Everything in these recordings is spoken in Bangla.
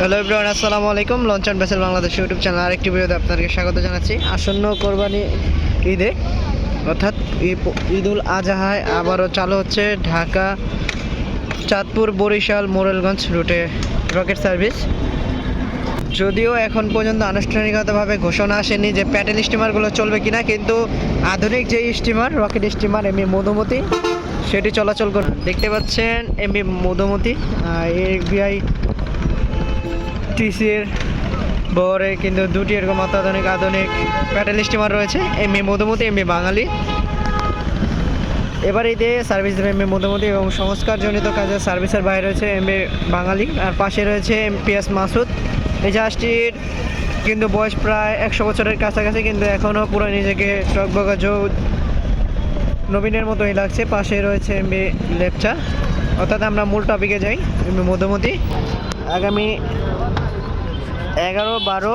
হ্যালো এভরিওয়ান আসসালামু আলাইকুম। Launch and vessel Bangladesh YouTube channel আরেকটি ভিডিওতে আপনাদেরকে স্বাগত জানাচ্ছি। আসন্ন কোরবানি ঈদে, অর্থাৎ ঈদ- ঈদুল আজহায় আবারও চালু হচ্ছে ঢাকা, চাঁদপুর, বরিশাল, মোরেলগঞ্জ রুটে রকেট সার্ভিস। যদিও এখন পর্যন্ত আনুষ্ঠানিকতাভাবে ঘোষণা আসেনি যে প্যাটেল স্টিমারগুলো চলবে কিনা, কিন্তু আধুনিক যে স্টিমার, রকেট স্টিমার এমনি মধুমতি, সেটি চলাচল করে দেখতে পাচ্ছেন এমবি মধুমতি এবিআই টিসির বহরে কিন্তু দুটি এরকম অত্যাধুনিক, আধুনিক প্যাটেল স্টিমার রয়েছে M A Madhumoti M A Bangali. এবার ঈদে সার্ভিস দেবে এম এ মধুমতি এবং সংস্কারজনিত কাজে সার্ভিসের বাইরে রয়েছে এম এ বাঙালি। আর পাশে রয়েছে এম পি এস মাসুদ। এই জাহাজটির কিন্তু বয়স প্রায় একশো বছরের কাছাকাছি, কিন্তু এখনও পুরো নিজেকে টকবগা যৌ নবীনের মতোই লাগছে। পাশে রয়েছে এমবি লেপচা। অর্থাৎ আমরা মূল টপিকে যাই, এমবি মধুমতি। আগামী এগারো, বারো,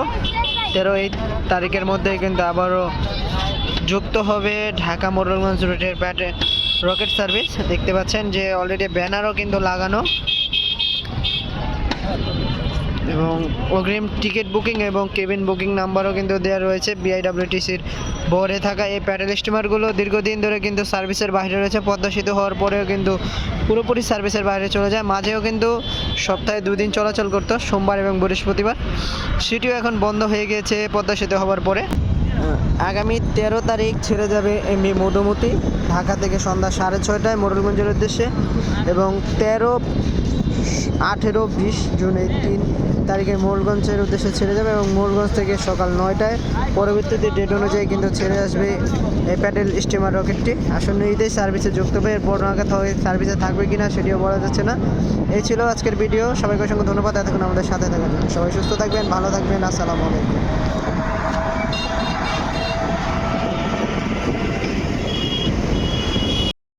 তেরো এই তারিখের মধ্যে কিন্তু আবারও যুক্ত হবে ঢাকা মোড়লগঞ্জ রুটের ব্যাটে, রকেট সার্ভিস। দেখতে পাচ্ছেন যে অলরেডি ব্যানারও কিন্তু লাগানো। এবং অগ্রিম টিকিট বুকিং এবং কেবিন বুকিং নাম্বারও কিন্তু দেওয়া রয়েছে বিআইডব্লিউটিসির বোর্ডে থাকা এই প্যাডেল স্টিমারগুলো দীর্ঘদিন ধরে কিন্তু সার্ভিসের বাইরে রয়েছে। পদ্মা সেতু হওয়ার পরেও কিন্তু পুরোপুরি সার্ভিসের বাইরে চলে যায়। মাঝেও কিন্তু সপ্তাহে দুদিন চলাচল করতো, সোমবার এবং বৃহস্পতিবার। সেটিও এখন বন্ধ হয়ে গিয়েছে পদ্মা সেতু হওয়ার পরে। আগামী তেরো তারিখ ছেড়ে যাবে এমবি মধুমতি, ঢাকা থেকে সন্ধ্যা সাড়ে ছয়টায় মোড়লগঞ্জের উদ্দেশ্যে এবং তেরো আঠেরো বিশ জুন এই তিন তারিখে মোড়লগঞ্জের উদ্দেশ্যে ছেড়ে যাবে এবং মোড়লগঞ্জ থেকে সকাল নয়টায় পরবর্তীতে ডেট অনুযায়ী কিন্তু ছেড়ে আসবে এই প্যাডেল স্টিমার রকেটটি আসন্ন ঈদে সার্ভিসে যুক্ত হবে এরপর নাগাদ হয় সার্ভিসে থাকবে কিনা সেটিও বলা যাচ্ছে না। এই ছিল আজকের ভিডিও সবাইকে অসংখ্য ধন্যবাদ। এতক্ষণ আমাদের সাথে থাকার জন্য। সবাই সুস্থ থাকবেন, ভালো থাকবেন। আসসালামু আলাইকুম।